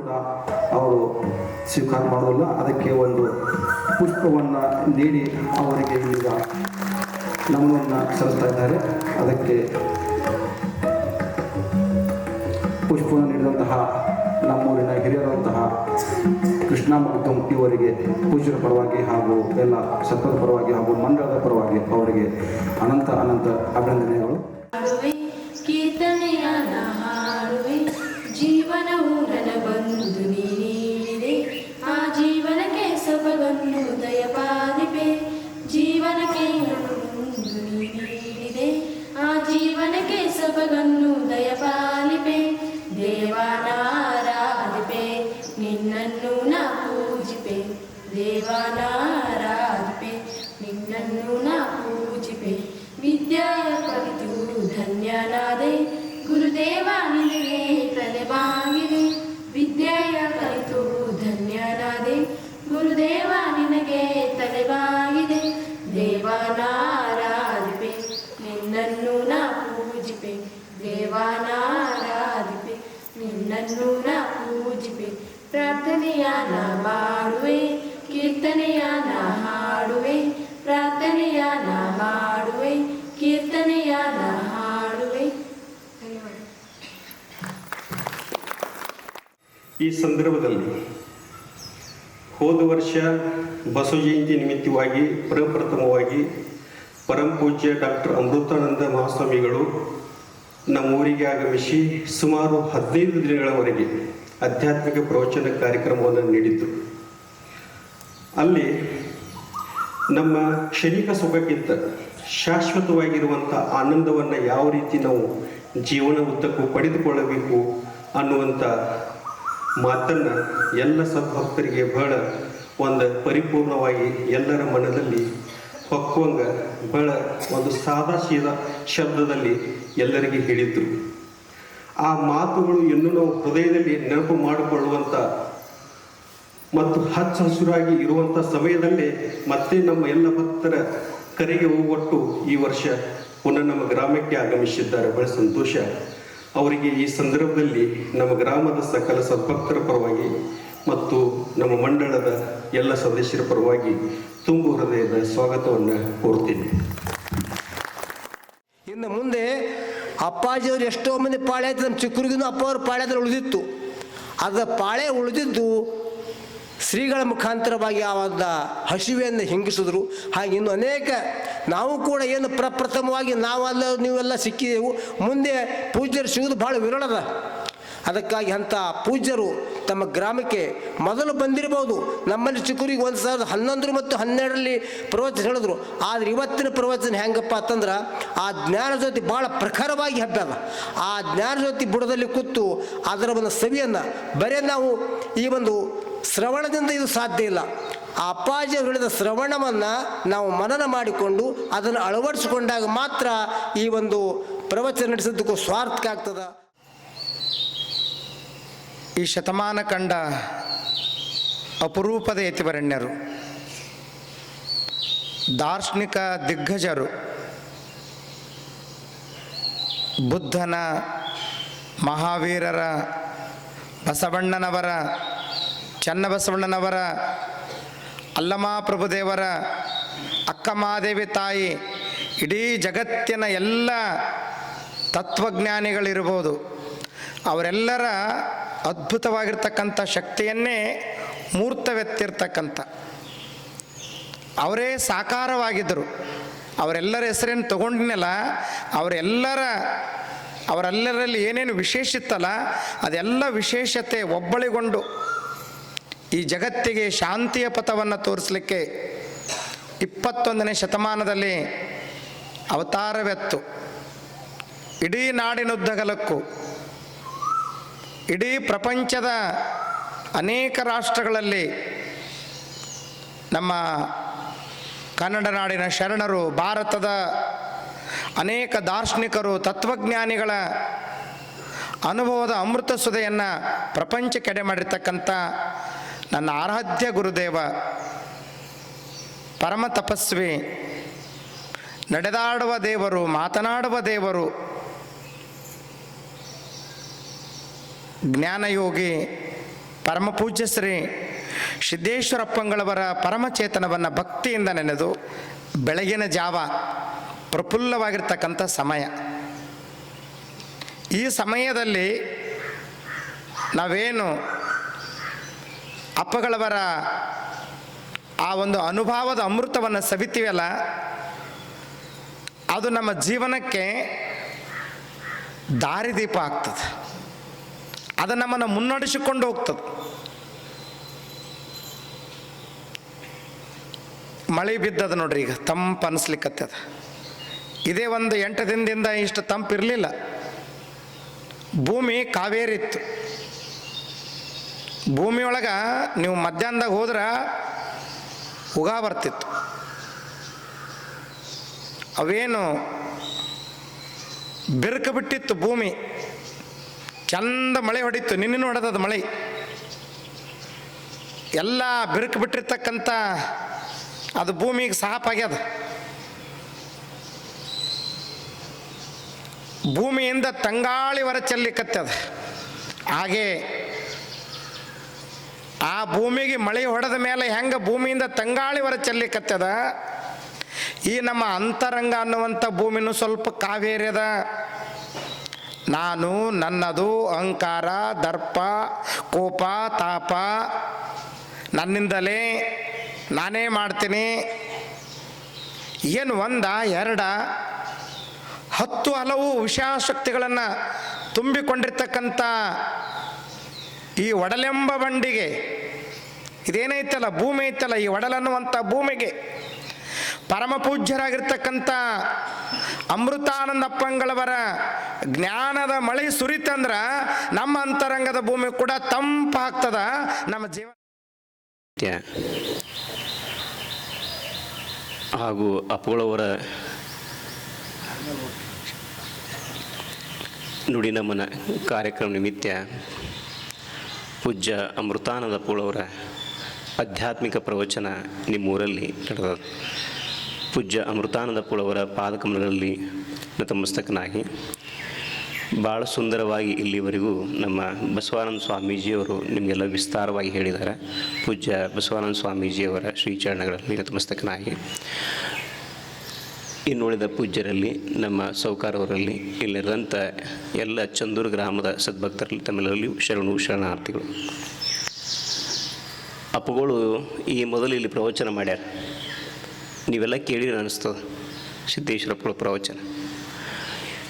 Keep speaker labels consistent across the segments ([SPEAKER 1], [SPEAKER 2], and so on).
[SPEAKER 1] ಕೂಡ ಅವರು ಸ್ವೀಕಾರ ಮಾಡೋದಿಲ್ಲ ಅದಕ್ಕೆ ಒಂದು ಪುಷ್ಪವನ್ನು ನೀಡಿ ಅವರಿಗೆ ಈಗ ನಮ್ಮನ್ನು ಸಲ್ಲಿಸ್ತಾ ಇದ್ದಾರೆ. ಅದಕ್ಕೆ ಪುಷ್ಪವನ್ನು ನೀಡಿದಂತಹ ನಮ್ಮೂರಿನ ಹಿರಿಯರಂತಹ ಕೃಷ್ಣ ಮತ್ತು ಇವರಿಗೆ ಪೂಜರ ಪರವಾಗಿ ಹಾಗೂ ಎಲ್ಲ ಸತ್ವದ ಪರವಾಗಿ ಹಾಗೂ ಮಂಡಳದ ಪರವಾಗಿ ಅವರಿಗೆ ಅನಂತ ಅನಂತ ಅಭಿನಂದನೆಗಳು.
[SPEAKER 2] ಈ ಸಂದರ್ಭದಲ್ಲಿ ಹೋದ ವರ್ಷ ಬಸವ ಜಯಂತಿ ನಿಮಿತ್ತವಾಗಿ ಪ್ರಪ್ರಥಮವಾಗಿ ಪರಮ ಪೂಜ್ಯ ಡಾಕ್ಟರ್ ಅಮೃತಾನಂದ ಮಹಾಸ್ವಾಮಿಗಳು ನಮ್ಮೂರಿಗೆ ಆಗಮಿಸಿ ಸುಮಾರು ಹದಿನೈದು ದಿನಗಳವರೆಗೆ ಆಧ್ಯಾತ್ಮಿಕ ಪ್ರವಚನ ಕಾರ್ಯಕ್ರಮವನ್ನು ನೀಡಿದ್ದರು ಅಲ್ಲಿ ನಮ್ಮ ಕ್ಷಣಿಕ ಸುಖಕ್ಕಿಂತ ಶಾಶ್ವತವಾಗಿರುವಂಥ ಆನಂದವನ್ನು ಯಾವ ರೀತಿ ನಾವು ಜೀವನ ಉದ್ದಕ್ಕೂ ಪಡೆದುಕೊಳ್ಳಬೇಕು ಅನ್ನುವಂಥ ಮಾತನ್ನು ಎಲ್ಲ ಸದ್ಭಕ್ತರಿಗೆ ಬಹಳ ಒಂದು ಪರಿಪೂರ್ಣವಾಗಿ ಎಲ್ಲರ ಮನದಲ್ಲಿ ಹೊಕ್ಕುವಂಗ ಬಹಳ ಒಂದು ಸಾದಾ ಸೀದಾ ಶಬ್ದದಲ್ಲಿ ಎಲ್ಲರಿಗೆ ಹೇಳಿದ್ರು. ಆ ಮಾತುಗಳು ಇನ್ನೂ ನಾವು ಹೃದಯದಲ್ಲಿ ನೆನಪು ಮಾಡಿಕೊಳ್ಳುವಂಥ ಮತ್ತು ಹಚ್ಚ ಹಸುರಾಗಿ ಇರುವಂಥ ಸಮಯದಲ್ಲೇ ಮತ್ತೆ ನಮ್ಮ ಎಲ್ಲ ಭಕ್ತರ ಕರೆಗೆ ಹೋಗೊಟ್ಟು ಈ ವರ್ಷ ಪುನಃ ನಮ್ಮ ಗ್ರಾಮಕ್ಕೆ ಆಗಮಿಸಿದ್ದಾರೆ. ಬಹಳ ಸಂತೋಷ. ಅವರಿಗೆ ಈ ಸಂದರ್ಭದಲ್ಲಿ ನಮ್ಮ ಗ್ರಾಮದ ಸಕಲ ಸದ್ಭಕ್ತರ ಪರವಾಗಿ ಮತ್ತು ನಮ್ಮ ಮಂಡಳದ ಎಲ್ಲ ಸದಸ್ಯರ ಪರವಾಗಿ ತುಂಬು ಹೃದಯದ ಸ್ವಾಗತವನ್ನು ಕೋರ್ತೀನಿ
[SPEAKER 3] ಇನ್ನು ಮುಂದೆ ಅಪ್ಪಾಜಿಯವರು ಎಷ್ಟೋ ಮಂದಿ ಪಾಳೆ ಆಯ್ತು, ನಮ್ಮ ಚಿಕ್ಕರಿಗೂ ಅಪ್ಪ ಅವ್ರ ಪಾಳ್ಯದಲ್ಲಿ ಉಳಿದಿತ್ತು. ಅದರ ಪಾಳೆ ಉಳಿದಿದ್ದು ಶ್ರೀಗಳ ಮುಖಾಂತರವಾಗಿ ಆ ಹಸಿವೆಯನ್ನು ಹಿಂಗಿಸಿದ್ರು. ಹಾಗೆ ಇನ್ನು ಅನೇಕ ನಾವು ಕೂಡ ಏನು ಪ್ರಪ್ರಥಮವಾಗಿ ನಾವೆಲ್ಲ ನೀವೆಲ್ಲ ಸಿಕ್ಕಿದೆವು ಮುಂದೆ ಪೂಜ್ಯರು ಸಿಗೋದು ಭಾಳ ವಿರಳದ. ಅದಕ್ಕಾಗಿ ಅಂಥ ಪೂಜ್ಯರು ತಮ್ಮ ಗ್ರಾಮಕ್ಕೆ ಮೊದಲು ಬಂದಿರಬಹುದು. ನಮ್ಮಲ್ಲಿ ಚಿಕ್ಕೂರಿಗೆ ಒಂದು ಸಾವಿರದ ಹನ್ನೊಂದರು ಮತ್ತು ಹನ್ನೆರಡರಲ್ಲಿ ಪ್ರವಚನ ಹೇಳಿದ್ರು. ಆದರೆ ಇವತ್ತಿನ ಪ್ರವಚನ ಹೆಂಗಪ್ಪ ಅಂತಂದ್ರೆ, ಆ ಜ್ಞಾನ ಜ್ಯೋತಿ ಭಾಳ ಪ್ರಖರವಾಗಿ ಹಬ್ಬದ ಆ ಜ್ಞಾನ ಜ್ಯೋತಿ ಬುಡದಲ್ಲಿ ಕೂತು ಅದರ ಒಂದು ಸವಿಯನ್ನು, ಬರೇ ನಾವು ಈ ಒಂದು ಶ್ರವಣದಿಂದ ಇದು ಸಾಧ್ಯ ಇಲ್ಲ. ಆ ಅಪ್ಪಾಜಿ ಅವರು ಹೇಳಿದ ಶ್ರವಣವನ್ನು ನಾವು ಮನನ ಮಾಡಿಕೊಂಡು ಅದನ್ನು ಅಳವಡಿಸಿಕೊಂಡಾಗ ಮಾತ್ರ ಈ ಒಂದು ಪ್ರವಚನ ನಡೆಸೋದಕ್ಕೂ ಸ್ವಾರ್ಥಕ ಆಗ್ತದ.
[SPEAKER 4] ಈ ಶತಮಾನ ಕಂಡ ಅಪರೂಪದ ಯತಿವರಣ್ಯರು, ದಾರ್ಶನಿಕ ದಿಗ್ಗಜರು, ಬುದ್ಧನ ಮಹಾವೀರರ ಬಸವಣ್ಣನವರ, ಚನ್ನಬಸವಣ್ಣನವರ ಅಲ್ಲಮಾಪ್ರಭುದೇವರ ಅಕ್ಕಮಹಾದೇವಿ ತಾಯಿ, ಇಡೀ ಜಗತ್ತಿನ ಎಲ್ಲ ತತ್ವಜ್ಞಾನಿಗಳಿರ್ಬೋದು. ಅವರೆಲ್ಲರ ಅದ್ಭುತವಾಗಿರ್ತಕ್ಕಂಥ ಶಕ್ತಿಯನ್ನೇ ಮೂರ್ತವೆತ್ತಿರ್ತಕ್ಕಂಥ. ಅವರೇ ಸಾಕಾರವಾಗಿದ್ದರು. ಅವರೆಲ್ಲರ ಹೆಸರೇನು ತಗೊಂಡಿನಲ್ಲ, ಅವರೆಲ್ಲರ, ಅವರೆಲ್ಲರಲ್ಲಿ ಏನೇನು ವಿಶೇಷ ಇತ್ತಲ್ಲ ಅದೆಲ್ಲ ವಿಶೇಷತೆ ಒಬ್ಬಳಿಗೊಂಡು ಈ ಜಗತ್ತಿಗೆ ಶಾಂತಿಯ ಪಥವನ್ನು ತೋರಿಸಲಿಕ್ಕೆ ಇಪ್ಪತ್ತೊಂದನೇ ಶತಮಾನದಲ್ಲಿ ಅವತಾರವೆತ್ತು. ಇಡೀ ನಾಡಿನುದ್ದಗಲಕ್ಕೂ ಇಡೀ ಪ್ರಪಂಚದ ಅನೇಕ ರಾಷ್ಟ್ರಗಳಲ್ಲಿ ನಮ್ಮ ಕನ್ನಡ ನಾಡಿನ ಶರಣರು, ಭಾರತದ ಅನೇಕ ದಾರ್ಶನಿಕರು, ತತ್ವಜ್ಞಾನಿಗಳ ಅನುಭವದ ಅಮೃತ ಸುಧೆಯನ್ನು ಪ್ರಪಂಚಕ್ಕೆಡೆ ಮಾಡಿರ್ತಕ್ಕಂಥ ನನ್ನ ಆರಾಧ್ಯ ಗುರುದೇವ, ಪರಮ ತಪಸ್ವಿ, ನಡೆದಾಡುವ ದೇವರು, ಮಾತನಾಡುವ ದೇವರು, ಜ್ಞಾನಯೋಗಿ ಪರಮಪೂಜ್ಯ ಶ್ರೀ ಸಿದ್ದೇಶ್ವರಪ್ಪಂಗಳವರ ಪರಮಚೇತನವನ್ನು ಭಕ್ತಿಯಿಂದ ನೆನೆದು ಬೆಳಗಿನ ಜಾವ ಪ್ರಫುಲ್ಲವಾಗಿರ್ತಕ್ಕಂಥ ಸಮಯ. ಈ ಸಮಯದಲ್ಲಿ ನಾವೇನು ಅಪ್ಪಗಳವರ ಆ ಒಂದು ಅನುಭವದ ಅಮೃತವನ್ನು ಸವಿತೀವಲ್ಲ? ಅದು ನಮ್ಮ ಜೀವನಕ್ಕೆ ದಾರಿದೀಪ ಆಗ್ತದೆ. ಅದು ನಮ್ಮನ್ನು ಮುನ್ನಡೆಸಿಕೊಂಡು ಹೋಗ್ತದೆ. ಮಳೆ ಬಿದ್ದದ ನೋಡ್ರಿ ಈಗ ತಂಪು ಅನಿಸ್ಲಿಕ್ಕತ್ತದ ಇದೇ ಒಂದು ಎಂಟು ದಿನದಿಂದ ಇಷ್ಟು ತಂಪು ಇರಲಿಲ್ಲ. ಭೂಮಿ ಕಾವೇರಿ ಇತ್ತು ಭೂಮಿ ಒಳಗೆ ನೀವು ಮಧ್ಯಾಹ್ನದಾಗ ಹೋದ್ರೆ ಉಗಾ ಬರ್ತಿತ್ತು. ಅವೇನು ಬಿರುಕು ಬಿಟ್ಟಿತ್ತು ಭೂಮಿ. ಚಂದ ಮಳೆ ಹೊಡಿತು ನಿನ್ನೆ ಹೊಡೆದದ ಮಳೆ. ಎಲ್ಲ ಬಿರುಕು ಬಿಟ್ಟಿರ್ತಕ್ಕಂಥ ಅದು ಭೂಮಿಗೆ ಸಾಪಾಗ್ಯದ ಭೂಮಿಯಿಂದ ತಂಗಾಳಿ ಹೊರ ಚೆಲ್ಲಿಕತ್ತದ. ಹಾಗೆ ಆ ಭೂಮಿಗೆ ಮಳೆ ಹೊಡೆದ ಮೇಲೆ ಹೆಂಗೆ ಭೂಮಿಯಿಂದ ತಂಗಾಳಿ ಹೊರ ಚೆಲ್ಲಿಕತ್ತದ? ಈ ನಮ್ಮ ಅಂತರಂಗ ಅನ್ನುವಂಥ ಭೂಮಿನೂ ಸ್ವಲ್ಪ ಕಾವೇರಿ ಅದ. ನಾನು, ನನ್ನದು ಅಹಂಕಾರ, ದರ್ಪ, ಕೋಪ, ತಾಪ, ನನ್ನಿಂದಲೇ ನಾನೇ ಮಾಡ್ತೀನಿ. ಏನು ಒಂದ, ಎರಡ? ಹತ್ತು ಹಲವು ವಿಷಯಾಸಕ್ತಿಗಳನ್ನು ತುಂಬಿಕೊಂಡಿರ್ತಕ್ಕಂಥ ಈ ಒಡಲೆಂಬ ಬಂಡಿಗೆ. ಇದೇನೈತಲ್ಲ, ಭೂಮಿ ಐತಲ್ಲ ಈ ಒಡಲನ್ನುವಂಥ ಭೂಮಿಗೆ. ಪರಮ ಪೂಜ್ಯರಾಗಿರ್ತಕ್ಕಂಥ ಅಮೃತಾನಂದಪ್ಪಂಗಳವರ ಜ್ಞಾನದ ಮಳೆ ಸುರಿತಂದ್ರ ನಮ್ಮ ಅಂತರಂಗದ ಭೂಮಿ ಕೂಡ ತಂಪಾಗ್ತದ ನಮ್ಮ ಜೀವನ
[SPEAKER 5] ಹಾಗೂ ಅಪ್ಪಗಳವರ ನುಡಿ ನಮನ ಕಾರ್ಯಕ್ರಮ ನಿಮಿತ್ತ ಪೂಜ್ಯ ಅಮೃತಾನಂದ ಪೂಳವರ ಆಧ್ಯಾತ್ಮಿಕ ಪ್ರವಚನ ನಿಮ್ಮೂರಲ್ಲಿ ನಡೆದ ಪೂಜ್ಯ ಅಮೃತಾನಂದ ಪೂಳವರ ಪಾದಕಮಲಗಳಲ್ಲಿ ನತಮಸ್ತಕನಾಗಿ ಭಾಳ ಸುಂದರವಾಗಿ ಇಲ್ಲಿವರೆಗೂ ನಮ್ಮ ಬಸವಾನಂದ ಸ್ವಾಮೀಜಿಯವರು ನಿಮಗೆಲ್ಲ ವಿಸ್ತಾರವಾಗಿ ಹೇಳಿದ್ದಾರೆ. ಪೂಜ್ಯ ಬಸವಾನಂದ ಸ್ವಾಮೀಜಿಯವರ ಶ್ರೀಚರಣಗಳಲ್ಲಿ ನತಮಸ್ತಕನಾಗಿ ಇನ್ನುಳಿದ ಪೂಜ್ಯರಲ್ಲಿ, ನಮ್ಮ ಸೌಕಾರವರಲ್ಲಿ ಇಲ್ಲಿರುವಂಥ ಎಲ್ಲ ಚಂದೂರು ಗ್ರಾಮದ ಸದ್ಭಕ್ತರಲ್ಲಿ ತಮ್ಮೆಲ್ಲರಲ್ಲಿಯೂ ಶರಣು ಶರಣಾರ್ಥಿಗಳು. ಅಪ್ಪಗಳು ಈ ಮೊದಲು ಇಲ್ಲಿ ಪ್ರವಚನ ಮಾಡ್ಯಾರ. ನೀವೆಲ್ಲ ಕೇಳಿರಿ ಅನಿಸ್ತದೆ ಸಿದ್ದೇಶ್ವರಪ್ಪಳ ಪ್ರವಚನ.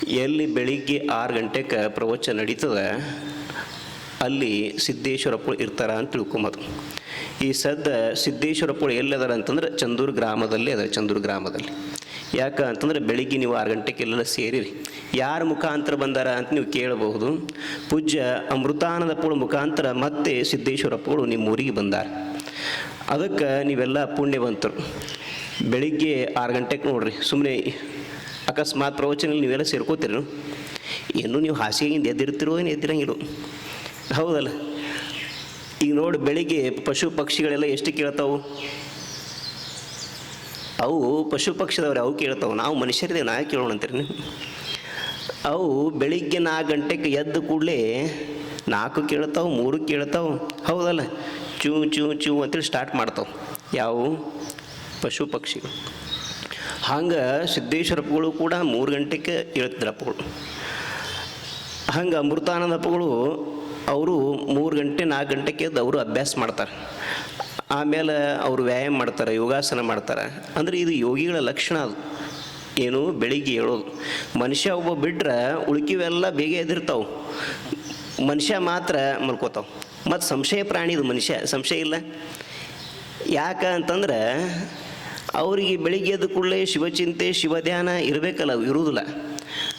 [SPEAKER 5] ಎಲ್ಲಿ ಬೆಳಿಗ್ಗೆ ಆರು ಗಂಟೆಗೆ ಪ್ರವಚನ ನಡೀತದ, ಅಲ್ಲಿ ಸಿದ್ದೇಶ್ವರಪ್ಪಳು ಇರ್ತಾರ ಅಂತ ತಿಳ್ಕೊಂಬೋದು. ಈ ಸದ್ದ ಸಿದ್ದೇಶ್ವರಪ್ಪಳು ಎಲ್ಲಿದಾರ ಅಂತಂದ್ರೆ ಚಂದೂರು ಗ್ರಾಮದಲ್ಲಿ ಅದ ಚಂದೂರು ಗ್ರಾಮದಲ್ಲಿ. ಯಾಕೆ ಅಂತಂದ್ರೆ ಬೆಳಿಗ್ಗೆ ನೀವು ಆರು ಗಂಟೆಗೆಲ್ಲ ಸೇರಿರಿ. ಯಾರ ಮುಖಾಂತರ ಬಂದಾರ ಅಂತ ನೀವು ಕೇಳಬಹುದು. ಪೂಜ್ಯ ಅಮೃತಾನಂದಪ್ಪಳ ಮುಖಾಂತರ ಮತ್ತೆ ಸಿದ್ದೇಶ್ವರಪ್ಪಗಳು ನಿಮ್ಮ ಊರಿಗೆ ಬಂದಾರ. ಅದಕ್ಕೆ ನೀವೆಲ್ಲ ಪುಣ್ಯವಂತರು. ಬೆಳಿಗ್ಗೆ ಆರು ಗಂಟೆಗೆ ನೋಡ್ರಿ. ಸುಮ್ಮನೆ ಅಕಸ್ಮಾತ್ ಪ್ರವಚನಲ್ಲಿ ನೀವೆಲ್ಲ ಸೇರ್ಕೋತೀರಿ ಏನು ನೀವು ಹಾಸಿಗೆಯಿಂದ ಎದ್ದಿರ್ತಿರೋ ಏನು ಎದ್ದಿರಂಗಿಲ್ಲ. ಹೌದಲ್ಲ? ಈಗ ನೋಡಿ, ಬೆಳಿಗ್ಗೆ ಪಶು ಪಕ್ಷಿಗಳೆಲ್ಲ ಎಷ್ಟು ಕೇಳ್ತಾವು? ಅವು ಪಶು ಪಕ್ಷದವ್ರು ಅವು ಕೇಳ್ತಾವೆ. ನಾವು ಮನುಷ್ಯರಿದೆ ನಾ ಕೇಳೋಣ ಅಂತೀರಿ ಅವು ಬೆಳಿಗ್ಗೆ ನಾಲ್ಕು ಗಂಟೆಗೆ ಎದ್ದು ಕೂಡಲೇ ನಾಲ್ಕು ಕೇಳ್ತಾವೆ, ಮೂರು ಕೇಳ್ತಾವೆ. ಹೌದಲ್ಲ? ಚೂ ಚೂ ಚೂ ಅಂತೇಳಿ ಸ್ಟಾರ್ಟ್ ಮಾಡ್ತಾವೆ. ಯಾವುವು ಪಶು ಪಕ್ಷಿಗಳು ಹಂಗೆ ಸಿದ್ದೇಶ್ವರಪ್ಪಗಳು ಕೂಡ ಮೂರು ಗಂಟೆಗೆ ಹೇಳ್ತಿದ್ರಪ್ಪಗಳು ಹಂಗೆ ಅಮೃತಾನಂದಪ್ಪಗಳು ಅವರು ಮೂರು ಗಂಟೆ, ನಾಲ್ಕು ಗಂಟೆಗೆ ಎದ್ದು ಅವರು ಅಭ್ಯಾಸ ಮಾಡ್ತಾರೆ. ಆಮೇಲೆ ಅವರು ವ್ಯಾಯಾಮ ಮಾಡ್ತಾರೆ, ಯೋಗಾಸನ ಮಾಡ್ತಾರೆ. ಅಂದರೆ ಇದು ಯೋಗಿಗಳ ಲಕ್ಷಣ ಅದು. ಏನು? ಬೆಳಿಗ್ಗೆ ಹೇಳೋದು ಮನುಷ್ಯ ಒಬ್ಬ ಬಿಟ್ರೆ ಉಳ್ಕಿವೆಲ್ಲ ಬೇಗ ಎದಿರ್ತಾವೆ ಮನುಷ್ಯ ಮಾತ್ರ ಮಲ್ಕೋತಾವೆ. ಮತ್ತು ಸಂಶಯ ಪ್ರಾಣಿ ಇದು ಮನುಷ್ಯ. ಸಂಶಯ ಇಲ್ಲ. ಯಾಕೆ ಅಂತಂದ್ರೆ ಅವರಿಗೆ ಬೆಳಿಗ್ಗೆ ಎದ್ದ ಕೂಡಲೇ ಶಿವಚಿಂತೆ, ಶಿವಧ್ಯಾನ ಇರಬೇಕಲ್ಲ ಇರುವುದಿಲ್ಲ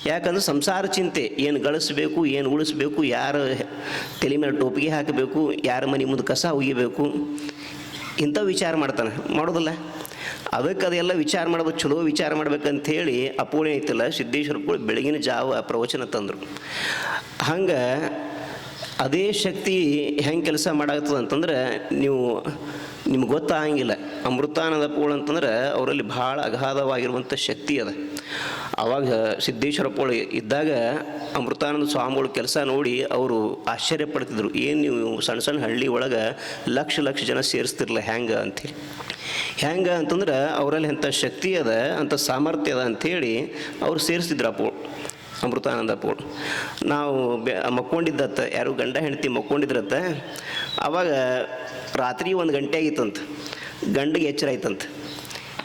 [SPEAKER 5] ಯಾಕಂದ್ರೆ ಸಂಸಾರ ಚಿಂತೆ. ಏನು ಗಳಿಸ್ಬೇಕು, ಏನು ಉಳಿಸ್ಬೇಕು, ಯಾರು ತಲೆ ಮೇಲೆ ಟೋಪಿಗೆ ಹಾಕಬೇಕು, ಯಾರ ಮನೆ ಮುಂದೆ ಕಸ ಒಗಿಬೇಕು. ಇಂಥ ವಿಚಾರ ಮಾಡ್ತಾನೆ. ಮಾಡೋದಿಲ್ಲ? ಅದಕ್ಕೆ ಅದೆಲ್ಲ ವಿಚಾರ ಮಾಡ್ಬೇಕು, ಚಲೋ ವಿಚಾರ ಮಾಡ್ಬೇಕಂಥೇಳಿ ಅಪೋಳಿ ಐತಲ್ಲ ಸಿದ್ದೇಶ್ವರ ಬೆಳಗಿನ ಜಾವ ಪ್ರವಚನ ತಂದರು. ಹಂಗೆ ಅದೇ ಶಕ್ತಿ ಹೆಂಗೆ ಕೆಲಸ ಮಾಡಾಗ್ತದೆ ಅಂತಂದ್ರೆ, ನೀವು ನಿಮ್ಗೆ ಗೊತ್ತಾಗಂಗಿಲ್ಲ. ಅಮೃತಾನಂದ ಪೋಳು ಅಂತಂದ್ರೆ ಅವರಲ್ಲಿ ಭಾಳ ಅಗಾಧವಾಗಿರುವಂಥ ಶಕ್ತಿ ಅದ. ಆವಾಗ ಸಿದ್ದೇಶ್ವರ ಪೋಳ ಇದ್ದಾಗ ಅಮೃತಾನಂದ ಸ್ವಾಮಿಗಳ ಕೆಲಸ ನೋಡಿ ಅವರು ಆಶ್ಚರ್ಯ ಪಡ್ತಿದ್ರು. ಏನು ನೀವು ಸಣ್ಣ ಸಣ್ಣ ಹಳ್ಳಿ ಒಳಗೆ ಲಕ್ಷ ಲಕ್ಷ ಜನ ಸೇರಿಸ್ತಿರಲ್ಲ ಹ್ಯಾಂಗ ಅಂತೇಳಿ ಹೆಂಗೆ ಅಂತಂದ್ರೆ ಅವರಲ್ಲಿ ಎಂಥ ಶಕ್ತಿ ಅದ, ಅಂಥ ಸಾಮರ್ಥ್ಯ ಅದ ಅಂಥೇಳಿ ಅವ್ರು ಸೇರಿಸ್ತಿದ್ರು ಆ ಪೋಳ್, ಅಮೃತಾನಂದ ಪೋಳು. ನಾವು ಬೆ ಮಕ್ಕೊಂಡಿದ್ದತ್ತ, ಯಾರು ಗಂಡ ಹೆಂಡತಿ ಮಕ್ಕೊಂಡಿದ್ರತ್ತ, ಅವಾಗ ರಾತ್ರಿ ಒಂದು ಗಂಟೆ ಆಗಿತ್ತಂತ. ಗಂಡಿಗೆ ಎಚ್ಚರ ಆಯ್ತಂತ.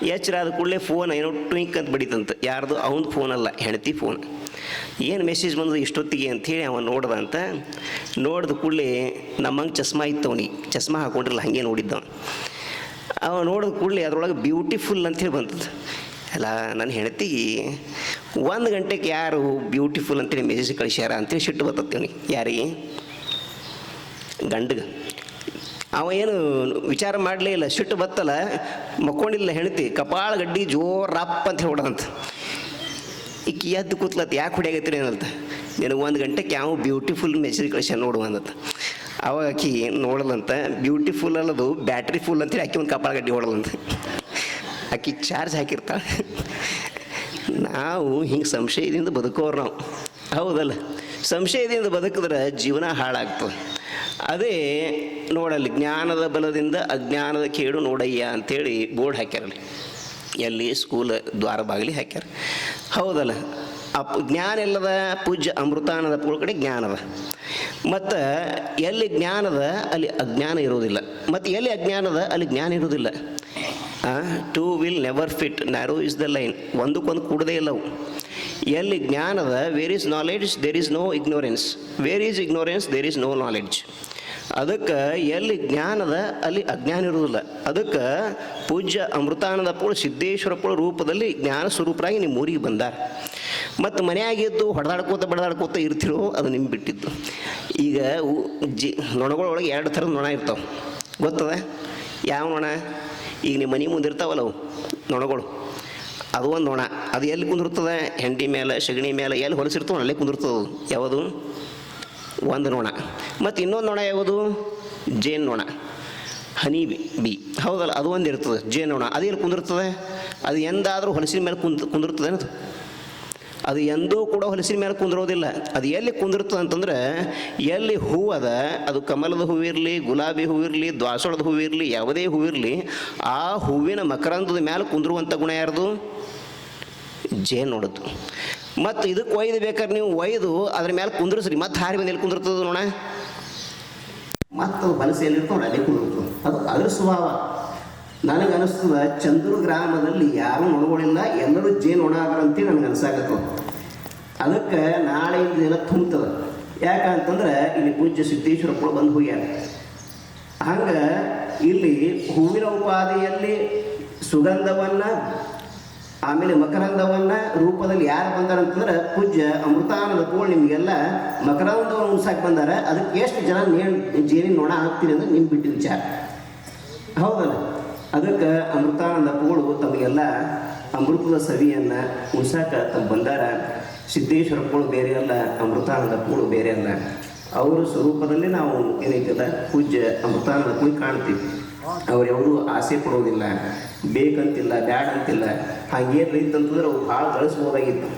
[SPEAKER 5] ಎಚ್ಚರ ಆದ ಕೂಡಲೇ ಫೋನ್ ಏನೋ ಟ್ವಿಂಕ್ ಅಂತ ಬಡಿತಂತ. ಯಾರ್ದು ಅವನ ಫೋನ್ ಅಲ್ಲ, ಹೆಂಡತಿ ಫೋನ್ ಏನು ಮೆಸೇಜ್ ಬಂದದ ಇಷ್ಟೊತ್ತಿಗೆ ಅಂಥೇಳಿ ಅವ ನೋಡ್ದ ಅಂತ. ನೋಡಿದ ಕೂಡಲೇ ನಮ್ಮಂಗೆ ಚಸ್ಮಾ ಇತ್ತು ಅವನಿಗೆ. ಚಸ್ಮಾ ಹಾಕೊಂಡಿರಲ್ಲ ಹಾಗೆ ನೋಡಿದ್ದವ. ಅವ ನೋಡಿದ ಕೂಡಲೇ ಅದರೊಳಗೆ ಬ್ಯೂಟಿಫುಲ್ ಅಂತೇಳಿ ಬಂತದ್ದು ಅಲ್ಲ ನನ್ನ ಹೆಂಡತಿಗೆ ಒಂದು ಗಂಟೆಗೆ ಯಾರು ಬ್ಯೂಟಿಫುಲ್ ಅಂತೇಳಿ ಮೆಸೇಜ್ ಕಳಿಸ್ಯಾರ ಅಂತೇಳಿ ಸಿಟ್ಟು ಬರ್ತದೆ ಅವನಿಗೆ, ಯಾರಿಗೆ? ಗಂಡಗೆ. ಅವ ಏನು ವಿಚಾರ ಮಾಡಲೇ ಇಲ್ಲ ಸಿಟ್ಟು ಬತ್ತಲ್ಲ, ಮಕ್ಕೊಂಡಿಲ್ಲ ಹೆಣತಿ ಕಪಾಳ ಗಡ್ಡಿ ಜೋರಪ್ಪ ರಪ್ಪ ಅಂತ ಹೊಡೆದಂತ ಈಕಿ ಎದ್ದು ಕೂತ್ಲತ್ತ ಯಾಕೆ ಹೊಡಿಯಾಗತ್ತೀರಿ ಏನಂತ ನಿನಗೆ ಒಂದು ಗಂಟೆಗೆ ಯಾವ ಬ್ಯೂಟಿಫುಲ್ ಮೆಸೇಜ್ ಕಳಿಸ್ಯಾನ ನೋಡು ಅವಾಗ ಆಕಿ ನೋಡಲಂತ ಬ್ಯೂಟಿಫುಲ್ ಅಲ್ಲದು ಬ್ಯಾಟ್ರಿ ಫುಲ್ ಅಂತೇಳಿ ಆಕಿ ಒಂದು ಕಪಾಳ ಗಡ್ಡಿ ಹೊಡಲಂತ ಆಕಿ ಚಾರ್ಜ್ ಹಾಕಿರ್ತಾಳೆ ನಾವು ಹಿಂಗೆ ಸಂಶಯದಿಂದ ಬದುಕೋರು ನಾವು. ಹೌದಲ್ಲ, ಸಂಶಯದಿಂದ ಬದುಕಿದ್ರೆ ಜೀವನ ಹಾಳಾಗ್ತದೆ. ಅದೇ ನೋಡಲ್ಲಿ ಜ್ಞಾನದ ಬಲದಿಂದ ಅಜ್ಞಾನದ ಕೇಡು ನೋಡಯ್ಯ ಅಂಥೇಳಿ ಬೋರ್ಡ್ ಹಾಕ್ಯಾರಲ್ಲಿ. ಎಲ್ಲಿ ಸ್ಕೂಲ್ ದ್ವಾರ ಬಾಗಿಲಿ ಹಾಕ್ಯಾರ. ಹೌದಲ್ಲ, ಅಪ್ ಜ್ಞಾನ ಎಲ್ಲದ, ಪೂಜ್ಯ ಅಮೃತಾನದ ಪೂಳ ಕಡೆ ಜ್ಞಾನದ. ಮತ್ತು ಎಲ್ಲಿ ಜ್ಞಾನದ, ಅಲ್ಲಿ ಅಜ್ಞಾನ ಇರೋದಿಲ್ಲ ಮತ್ತು ಎಲ್ಲಿ ಅಜ್ಞಾನದ, ಅಲ್ಲಿ ಜ್ಞಾನ ಇರೋದಿಲ್ಲ two will never fit narrow is the line ಒಂದಕ್ಕೊಂದು ಕೂಡದೇ ಇಲ್ಲವು. ಎಲ್ಲಿ ಜ್ಞಾನದ where is knowledge there is no ignorance where is ignorance there is no knowledge ಅದಕ್ಕೆ ಎಲ್ಲಿ ಜ್ಞಾನದ, ಅಲ್ಲಿ ಅಜ್ಞಾನ ಇರುವುದಿಲ್ಲ. ಅದಕ್ಕೆ ಪೂಜ್ಯ ಅಮೃತಾನಂದ ಪುಳ ರೂಪದಲ್ಲಿ ಜ್ಞಾನ ಸ್ವರೂಪರಾಗಿ ನಿಮ್ಮ ಊರಿಗೆ ಬಂದ ಮತ್ತು ಮನೆಯಾಗಿದ್ದು ಹೊಡೆದಾಡ್ಕೋತ ಬಡದಾಡ್ಕೋತ ಇರ್ತಿರೋ ಅದು ನಿಮ್ಗೆ ಬಿಟ್ಟಿದ್ದು. ಈಗ ಜಿ, ನೊಣಗಳೊಳಗೆ ಎರಡು ಥರದ ನೊಣ ಇರ್ತಾವೆ. ಗೊತ್ತದ? ಯಾವ ನೊಣ? ಈಗ ನಿಮ್ಮ ಮನೆ ಮುಂದೆ ಇರ್ತಾವಲ್ಲ ಅವು, ನೊಣಗಳು. ಅದು ಒಂದು ಒಣ. ಅದು ಎಲ್ಲಿ ಕುಂದಿರ್ತದೆ? ಹೆಂಡಿ ಮೇಲೆ, ಸಗಣಿ ಮೇಲೆ, ಎಲ್ಲಿ ಹೊಲಸಿರ್ತವೆ ಅಲ್ಲೇ ಕುಂದಿರ್ತದೆ ಯಾವುದು? ಒಂದು ನೋಣ. ಮತ್ತು ಇನ್ನೊಂದು ನೊಣ ಯಾವುದು? ಜೇನು ನೊಣ. ಹನಿ ಬಿ ಹೌದಲ್ಲ, ಅದು ಒಂದು ಇರ್ತದೆ, ಜೇನು ನೊಣ. ಅದು ಎಲ್ಲಿ ಕುಂದಿರ್ತದೆ? ಅದು ಎಂದಾದರೂ ಹೊಲಸಿನ ಮೇಲೆ ಕುಂದ್, ಕುಂದಿರ್ತದೆ ಅನ್ನೋದು ಅದು ಎಂದೂ ಕೂಡ ಹೊಲಸಿನ ಮೇಲೆ ಕುಂದಿರೋದಿಲ್ಲ. ಅದು ಎಲ್ಲಿ ಕುಂದಿರ್ತದೆ ಅಂತಂದ್ರೆ, ಎಲ್ಲಿ ಹೂ ಅದ, ಅದು ಕಮಲದ ಹೂವಿರಲಿ ಗುಲಾಬಿ ಹೂವಿರಲಿ ದ್ವಾಸಳದ ಹೂವಿರಲಿ ಯಾವುದೇ ಹೂವಿರಲಿ ಆ ಹೂವಿನ ಮಕರಂದದ ಮೇಲೆ ಕುಂದಿರುವಂಥ ಗುಣ ಯಾರ್ದು? ಜೇನು ನೋಡೋದು. ಮತ್ತು ಇದಕ್ಕೆ ಒಯ್ದು ಬೇಕಾದ್ರೆ ನೀವು ಒಯ್ದು ಅದ್ರ ಮೇಲೆ ಕುಂದ್ರಿಸ್ರಿ. ಮತ್ತೆ ಹಾರಿ ಬಂದು ಎಲ್ಲಿ ನೋಣ ನೋಡ? ಮತ್ತು ಅದು ಬಲಸೆ ಅಲ್ಲಿ ಅಲ್ಲೇ ಕುಂದಿರ್ತದೆ. ಅದು ಅದ್ರ ಸ್ವಭಾವ. ನನಗೆ ಅನಿಸ್ತದ ಚಂದ್ರು ಗ್ರಾಮದಲ್ಲಿ ಯಾರೂ ನೊಣಗಳಿಲ್ಲ ಎಲ್ಲರೂ ಜೇನು ಅದರ ಅಂತೇಳಿ ನನಗೆ ಅನ್ಸಾಕತ್ತದ ಅದಕ್ಕೆ ನಾಳೆ ದಿನ ತುಂಬ್ತದ. ಯಾಕಂತಂದ್ರೆ ಇಲ್ಲಿ ಪೂಜ್ಯ ಸಿದ್ದೇಶ್ವರ ಕೂಡ ಬಂದು ಹೋಗ್ಯಾರ. ಹಂಗೆ ಇಲ್ಲಿ ಹೂವಿನ ಉಪಾದಿಯಲ್ಲಿ ಸುಗಂಧವನ್ನ ಆಮೇಲೆ ಮಕರಂದವನ್ನ ರೂಪದಲ್ಲಿ ಯಾರು ಬಂದಾರ ಅಂತಂದ್ರೆ ಪೂಜ್ಯ ಅಮೃತಾನಂದ ಪೂಳ್ ನಿಮಗೆಲ್ಲ ಮಕರಂದವನ್ನು ಉಣ್ಸಾಕ್ ಬಂದಾರ. ಅದಕ್ಕೆ ಎಷ್ಟು ಜನ ಜೇನಿನ ನೋಣ ಹಾಕ್ತೀರಿ ಅಂದ್ರೆ ನಿಮ್ ಬಿಟ್ಟು ವಿಚಾರ. ಹೌದಲ್ಲ? ಅದಕ್ಕೆ ಅಮೃತಾನಂದ ತೋಳು ತಮಗೆಲ್ಲ ಅಮೃತದ ಸವಿಯನ್ನ ಉಣ್ಸಾಕ ತಮ್ಮ ಬಂದಾರ. ಸಿದ್ದೇಶ್ವರ ಕೋಳು ಬೇರೆ ಅಲ್ಲ, ಅಮೃತಾನಂದ ಕೋಳು ಬೇರೆ ಅಲ್ಲ. ಅವರ ಸ್ವರೂಪದಲ್ಲಿ ನಾವು ಏನೈತದ? ಪೂಜ್ಯ ಅಮೃತಾನಂದ ಕೋಳಿ ಕಾಣ್ತೀವಿ. ಅವ್ರು ಯಾವುದೂ ಆಸೆ ಪಡೋದಿಲ್ಲ. ಬೇಕಂತಿಲ್ಲ ಬ್ಯಾಡ್ ಅಂತಿಲ್ಲ ಹಾಗೇನು ಇತ್ತಂತಂದ್ರೆ ಅವು ಭಾಳ ಕಳಿಸ್ಬೋದಾಗಿತ್ತು.